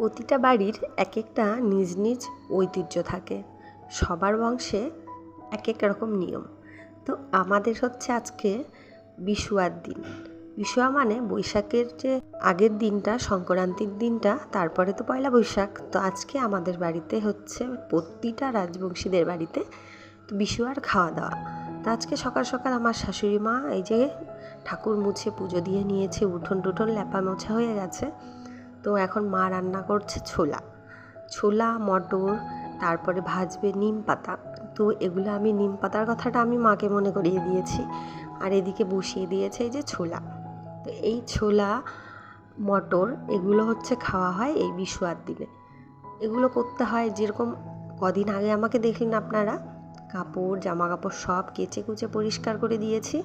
প্রতিটা বাড়ির এক একটা নিজ নিজ ঐতিহ্য থাকে। সবার বংশে এক এক রকম নিয়ম। তো আমাদের হচ্ছে আজকে বিশুয়ার দিন। বিশুয়া মানে বৈশাখের যে আগের দিনটা, সংক্রান্তির দিনটা, তারপরে তো পয়লা বৈশাখ। তো আজকে আমাদের বাড়িতে হচ্ছে প্রতিটা রাজবংশীদের বাড়িতে তো বিশুয়ার খাওয়া দাওয়া তো আজকে সকাল সকাল আমার শাশুড়ি মা এই যে ঠাকুর মুছে পুজো দিয়ে নিয়েছে উঠোন টুঠোন ল্যাপা মোছা হয়ে গেছে। তো এখন মা রান্না করছে ছোলা। ছোলা, মটর, তারপরে ভাজবে নিম পাতা। তো এগুলো আমি নিম পাতার কথাটা আমি মাকে মনে করিয়ে দিয়েছি। আর এদিকে বসিয়ে দিয়েছে এই যে ছোলা। তো এই ছোলা, মটর এগুলো হচ্ছে খাওয়া হয় এই বিশুয়ার দিনে। এগুলো করতে হয় যেরকম কদিন আগে আমাকে দেখলেন আপনারা, কাপড় জামা কাপড় সব কেচে কুচে পরিষ্কার করে দিয়েছি।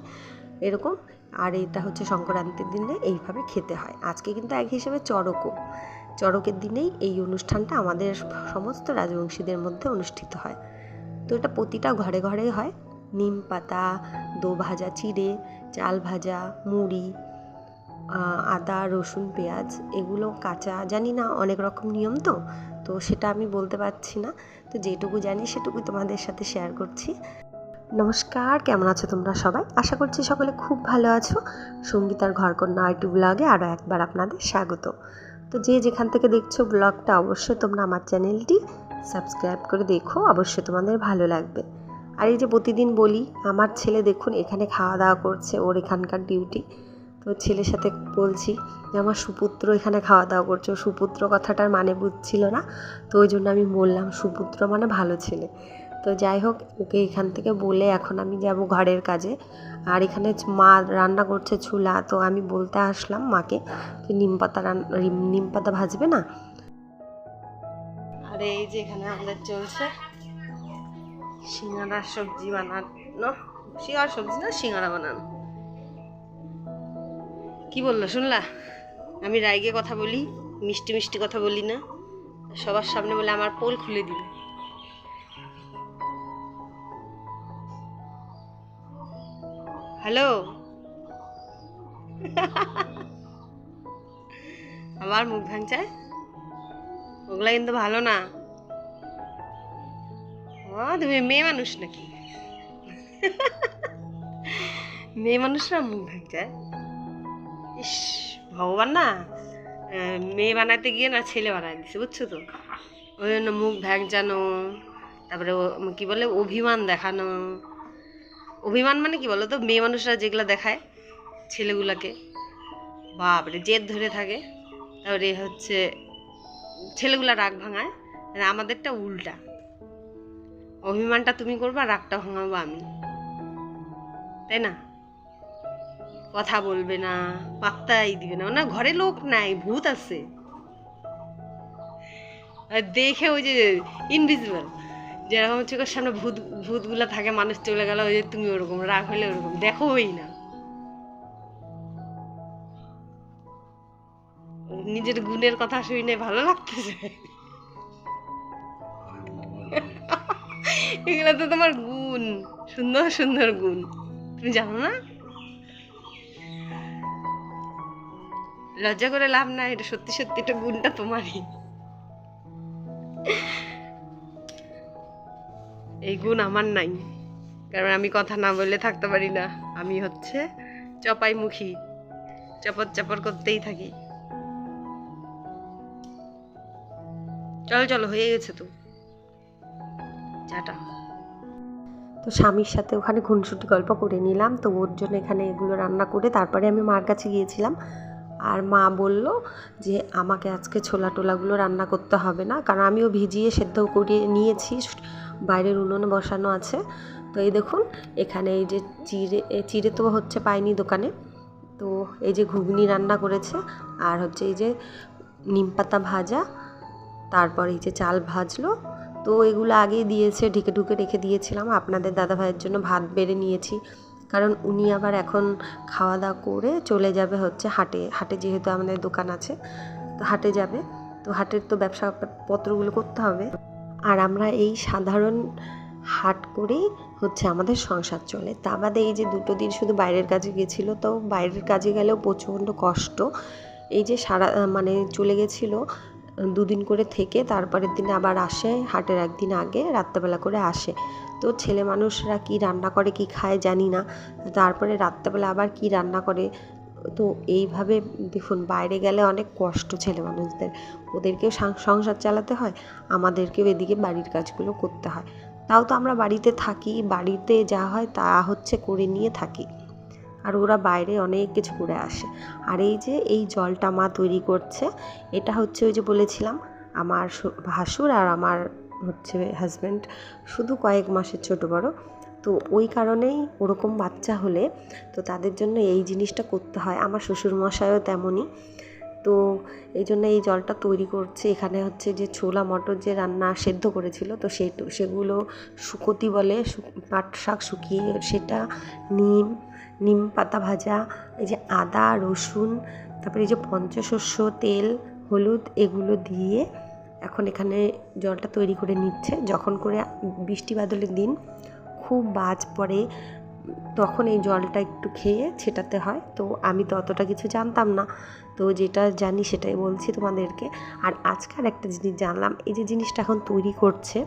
এরকম আর এটা হচ্ছে সংক্রান্তির দিনে এইভাবে খেতে হয়। আজকে কিন্তু এক হিসেবে চড়কও। চড়কের দিনেই এই অনুষ্ঠানটা আমাদের সমস্ত রাজবংশীদের মধ্যে অনুষ্ঠিত হয়। তো এটা প্রতিটা ঘরে ঘরে হয়। নিম পাতা, দো ভাজা, চিড়ে, চাল ভাজা, মুড়ি আদা, রসুন, পেঁয়াজ এগুলো কাঁচা। জানি না অনেক রকম নিয়ম তো তো সেটা আমি বলতে পারছি না। তো যেটুকু জানি সেটুকু তোমাদের সাথে শেয়ার করছি। নমস্কার, কেমন আছো তোমরা সবাই? আশা করছি সকলে খুব ভালো আছো। সঙ্গীতার ঘরকন্যা আইটি ব্লগে আরও একবার আপনাদের স্বাগত। তো যে যেখান থেকে দেখছ ব্লগটা, অবশ্যই তোমরা আমার চ্যানেলটি সাবস্ক্রাইব করে দেখো, অবশ্যই তোমাদের ভালো লাগবে। আর এই যে প্রতিদিন বলি, আমার ছেলে দেখুন এখানে খাওয়া দাওয়া করছে, ওর এখানকার ডিউটি। তো ছেলের সাথে বলছি যে, আমার সুপুত্র এখানে খাওয়া দাওয়া করছে। সুপুত্র কথাটার মানে বুঝছিল না, তো ওই জন্য আমি বললাম, সুপুত্র মানে ভালো ছেলে। তো যাই হোক, ওকে এখান থেকে বলে এখন আমি যাব ঘরের কাজে। আর এখানে মা রান্না করছে ছুলা তো আমি বলতে আসলাম মাকে যে নিম পাতা নিম পাতা ভাজবে না? আর এই যে এখানে আমাদের চলছে সিঙ্গারা সবজি বানানো। সিঙ্গারা সবজি না, সিঙ্গারা বানানো। কি বলল শুনলা? আমি রাইগে কথা বলি, মিষ্টি মিষ্টি কথা বলি না। সবার সামনে বলে আমার পোল খুলে দিবে। হ্যালো? আবার মুখ ভাঙচায় ওগুলা কিন্তু ভালো না। ও, তুমি মেয়ে মানুষ নাকি? মেয়ে মানুষরা মুখ ভাঙচায় ইস, ভগবান না। মেয়ে বানাতে গিয়ে না ছেলে বানায় দিছে, বুঝছ তো? ওই জন্য মুখ ভ্যাংচানো তারপরে কি বলে, অভিমান দেখানো অভিমান মানে কি বলো তো মেয়ে মানুষরা যেগুলো দেখায় ছেলেগুলাকে, বাপরে, জেদ ধরে থাকে। তারপরে হচ্ছে ছেলেগুলা রাগ ভাঙায়। আর আমাদেরটা উল্টা। অভিমানটা তুমি করবা রাগটা ভাঙাবো আমি। তাই না? কথা বলবে না, পাত্তাই দিবে না। না, ঘরে লোক নাই, ভূত আছে। দেখে ওই যে ইনভিজিবল যেরকম চোখের সামনে ভূত ভূতগুলা থাকে মানুষ চলে গেল ওই যে তুমি ওরকম রাগ হলে ওরকম দেখোই না। নিজের গুণের কথা শুনে ভালো লাগতেছে। এগুলো তো তোমার গুণ সুন্দর সুন্দর গুণ। তুমি জানো না? লজ্জা করে লাভ নাই এটা সত্যি সত্যি এটা গুণটা তোমারই। এই গুণ আমার নাই। কারণ আমি কথা না বললে থাকতে পারি না। আমি হচ্ছে চপাই মুখী চপর চপর করতেই থাকি। চলো চলো, হয়ে গেছে তো। চাটা তো স্বামীর সাথে ওখানে খুনসুটি গল্প করে নিলাম। তো ওর জন্য এখানে এগুলো রান্না করে তারপরে আমি মার কাছে গিয়েছিলাম। আর মা বলল যে, আমাকে আজকে ছোলা টোলাগুলো রান্না করতে হবে না। কারণ আমিও ভিজিয়ে সেদ্ধ করিয়ে নিয়েছি। বাইরের উনুনে বসানো আছে। তো এই দেখুন, এখানে এই যে চিড়ে চিড়ে তো হচ্ছে পাইনি দোকানে। তো এই যে ঘুগনি রান্না করেছে, আর হচ্ছে এই যে নিম পাতা ভাজা, তারপর এই যে চাল ভাজলো। তো এগুলো আগেই দিয়েছে, ঢেকে ঢুকে রেখে দিয়েছিলাম। আপনাদের দাদা ভাইয়ের জন্য ভাত বেড়ে নিয়েছি। কারণ উনি আবার এখন খাওয়া দাওয়া করে চলে যাবে হচ্ছে হাটে। হাটে যেহেতু আমাদের দোকান আছে, তো হাটে যাবে। তো হাটের তো ব্যবসা পত্রগুলো করতে হবে। আর আমরা এই সাধারণ হাট করেই হচ্ছে আমাদের সংসার চলে। তা বাদে এই যে দুটো দিন শুধু বাইরের কাজে গেছিল, তো বাইরের কাজে গেলেও প্রচণ্ড কষ্ট। এই যে সারা মানে চলে গেছিল দুদিন করে থেকে, তারপরের দিন আবার আসে, হাটের একদিন আগে রাত্রেবেলা করে আসে। তো ছেলে মানুষরা কি রান্না করে, কি খায় জানি না। তারপরে রাত্রেবেলা আবার কি রান্না করে তো এইভাবে দেখুন, বাইরে গেলে অনেক কষ্ট ছেলে মানুষদের। ওদেরকেও সংসার চালাতে হয়, আমাদেরকেও এদিকে বাড়ির কাজগুলো করতে হয়। তাও তো আমরা বাড়িতে থাকি, বাড়িতে যা হয় তা হচ্ছে করে নিয়ে থাকি। আর ওরা বাইরে অনেক কিছু করে আসে। আর এই যে, এই জলটা মা তৈরি করছে, এটা হচ্ছে ওই যে বলেছিলাম, আমার ভাসুর আর আমার হচ্ছে হাজব্যান্ড শুধু কয়েক মাসের ছোট বড়। তো ওই কারণেই ওরকম বাচ্চা হলে তো তাদের জন্য এই জিনিসটা করতে হয়। আমার শ্বশুর শ্বশুরমশাইও তেমনই। তো এই জন্য এই জলটা তৈরি করছে। এখানে হচ্ছে যে ছোলা মটর যে রান্না সেদ্ধ করেছিল, তো সেই সেগুলো শুকোতি বলে পাট শাক শুকিয়ে সেটা নিম নিম পাতা ভাজা, এই যে আদা, রসুন, তারপরে এই যে পঞ্চশস্য, তেল, হলুদ এগুলো দিয়ে এখন এখানে জলটা তৈরি করে নিচ্ছে। যখন করে বৃষ্টি বাদলের দিন খুব বাজ পড়ে, তখন এই জলটা একটু খেয়ে ছেটাতে হয়। তো আমি তো অতটা কিছু জানতাম না। তো যেটা জানি সেটাই বলছি তোমাদেরকে। আর আজকাল একটা জিনিস জানলাম, এই যে জিনিসটা এখন তৈরি করছে,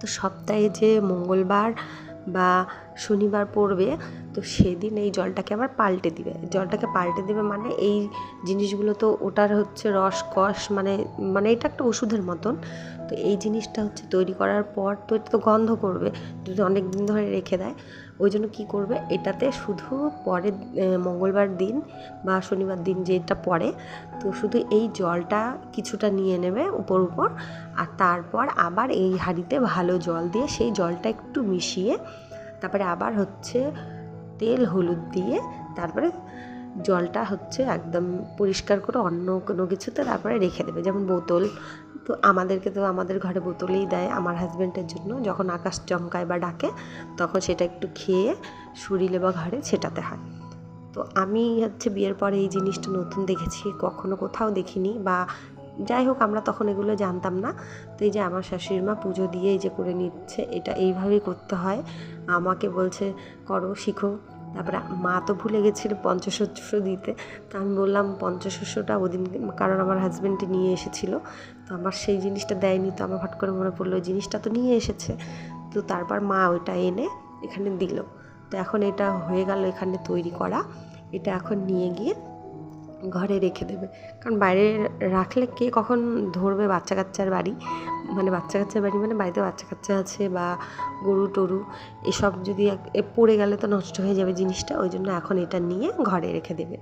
তো সপ্তাহে যে মঙ্গলবার বা শনিবার পড়বে, তো সেদিন এই জলটাকে আবার পাল্টে দিবে। জলটাকে পাল্টে দেবে মানে এই জিনিসগুলো তো ওটার হচ্ছে রস, কষ মানে মানে এটা একটা ওষুধের মতন। তো এই জিনিসটা হচ্ছে তৈরি করার পর তো এটা তো গন্ধ করবে, যদি অনেক দিন ধরে রেখে দেয়। ওই জন্য কী করবে? এটাতে শুধু পরের মঙ্গলবার দিন বা শনিবার দিন যেটা পড়ে, তো শুধু এই জলটা কিছুটা নিয়ে নেবে উপর উপর। আর তারপর আবার এই হাঁড়িতে ভালো জল দিয়ে সেই জলটা একটু মিশিয়ে, তারপরে আবার হচ্ছে তেল, হলুদ দিয়ে তারপরে জলটা হচ্ছে একদম পরিষ্কার করে অন্য কোনো কিছুতে তারপরে রেখে দেবে। যেমন বোতল তো আমাদেরকে তো আমাদের ঘরে বোতলেই দেয় আমার হাজব্যান্ডের জন্য। যখন আকাশ চমকায় বা ডাকে, তখন সেটা একটু খেয়ে শরীরে বা ঘরে ছেটাতে হয়। তো আমি হচ্ছে বিয়ের পরে এই জিনিসটা নতুন দেখেছি, কখনো কোথাও দেখিনি বা যাই হোক, আমরা তখন এগুলো জানতাম না। তো এই যে আমার শাশুড়ি মা পুজো দিয়ে এই যে করে নিচ্ছে, এটা এইভাবেই করতে হয়। আমাকে বলছে, করো, শিখো। তারপরে মা তো ভুলে গেছিল পঞ্চশস্য দিতে, তো আমি বললাম পঞ্চশস্যটা ওদিন কারণ আমার হাজব্যান্ডে নিয়ে এসেছিল, তো আমার সেই জিনিসটা দেয়নি, তো আমার হট করে মনে পড়ল জিনিসটা তো নিয়ে এসেছে। তো তারপর মা ওইটা এনে এখানে দিল। তো এখন এটা হয়ে গেল এখানে তৈরি করা, এটা এখন নিয়ে গিয়ে ঘরে রেখে দেবে। কারণ বাইরে রাখলে কে কখন ধরবে বাচ্চা কাচ্চার বাড়ি? মানে বাচ্চা কাচ্চার বাড়ি মানে বাড়িতে বাচ্চা কাচ্চা আছে বা গরু টরু, এসব যদি পড়ে গেলে তো নষ্ট হয়ে যাবে জিনিসটা, ওই জন্য এখন এটা নিয়ে ঘরে রেখে দেবে।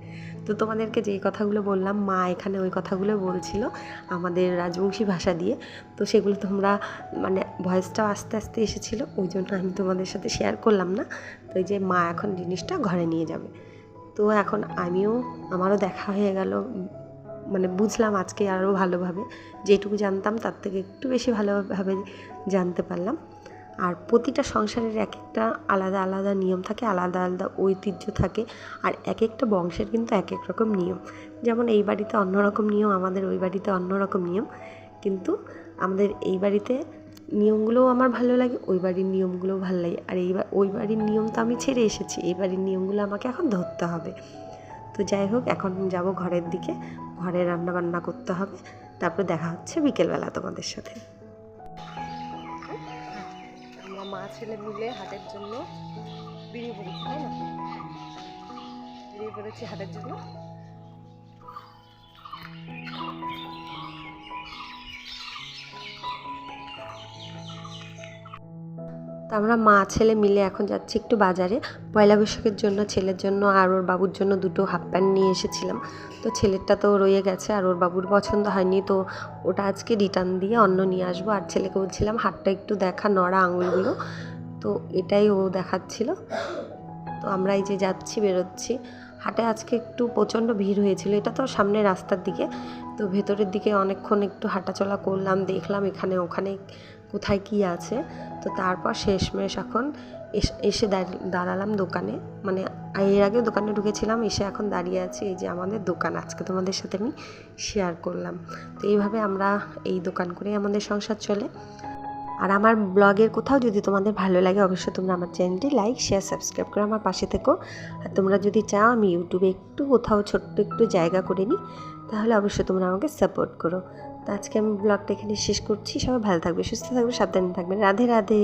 তো তোমাদেরকে যেই কথাগুলো বললাম, মা এখানে ওই কথাগুলো বলছিল আমাদের রাজবংশী ভাষা দিয়ে। তো সেগুলো তোমরা মানে ভয়েসটাও আস্তে আস্তে এসেছিল, ওই জন্য আমি তোমাদের সাথে শেয়ার করলাম না। তো এই যে মা এখন জিনিসটা ঘরে নিয়ে যাবে। তো এখন আমিও, আমারও দেখা হয়ে গেল মানে বুঝলাম আজকে আরও ভালোভাবে। যেটুকু জানতাম তার থেকে একটু বেশি ভালোভাবে জানতে পারলাম। আর প্রতিটা সংসারের এক একটা আলাদা আলাদা নিয়ম থাকে, আলাদা আলাদা ঐতিহ্য থাকে, আর এক একটা বংশের কিন্তু এক এক রকম নিয়ম। যেমন এই বাড়িতে অন্যরকম নিয়ম, আমাদের ওই বাড়িতে অন্যরকম নিয়ম। কিন্তু আমাদের এই বাড়িতে নিয়মগুলোও আমার ভালো লাগে, ওই বাড়ির নিয়মগুলোও ভালো লাগে। আর এইবার ওই বাড়ির নিয়ম তো আমি ছেড়ে এসেছি, এই বাড়ির নিয়মগুলো আমাকে এখন ধরতে হবে। তো যাই হোক, এখন যাব ঘরের দিকে, ঘরে রান্না বান্না করতে হবে, তারপর দেখা হচ্ছে বিকেলবেলা তোমাদের সাথে। আমরা মা ছেলে মিলে হাটের জন্য বেরিয়ে পড়েছি তাই না? বেরিয়ে পড়েছি হাটের জন্য। তো আমরা মা, ছেলে মিলে এখন যাচ্ছি একটু বাজারে। পয়লা বৈশাখের জন্য, ছেলের জন্য আর ওর বাবুর জন্য দুটো হাফ প্যান্ট নিয়ে এসেছিলাম। তো ছেলেরটা তো রয়ে গেছে আর ওর বাবুর পছন্দ হয়নি, তো ওটা আজকে রিটার্ন দিয়ে অন্য নিয়ে আসব। আর ছেলেকে বলছিলাম, হাতটা একটু দেখা নড়া আঙুলগুলো। তো এটাই ও দেখাচ্ছিল। তো আমরা এই যে যাচ্ছি, বেরোচ্ছি। হাটে আজকে একটু প্রচণ্ড ভিড় হয়েছিল। এটা তো সামনে রাস্তার দিকে। তো ভেতরের দিকে অনেকক্ষণ একটু হাঁটাচলা করলাম, দেখলাম এখানে ওখানে কোথায় কী আছে। তো তারপর শেষমেশ এখন এসে দাঁড়ালাম দোকানে। মানে এর আগে দোকানে ঢুকেছিলাম, এসে এখন দাঁড়িয়ে আছি। এই যে আমাদের দোকান, আজকে তোমাদের সাথে আমি শেয়ার করলাম। তো এইভাবে আমরা এই দোকান করেই আমাদের সংসার চলে। আর আমার ব্লগের কোথাও যদি তোমাদের ভালো লাগে, অবশ্যই তোমরা আমার চ্যানেলটি লাইক শেয়ার সাবস্ক্রাইব করে আমার পাশে থেকো। আর তোমরা যদি চাও, আমি ইউটিউবে একটু কোথাও ছোট্ট একটু জায়গা করে নিই, তাহলে অবশ্যই তোমরা আমাকে সাপোর্ট করো। তো আজকে আমি ব্লগটা এখানে শেষ করছি। সবাই ভালো থাকবে, সুস্থ থাকবে, সাবধানে থাকবে রাধে রাধে।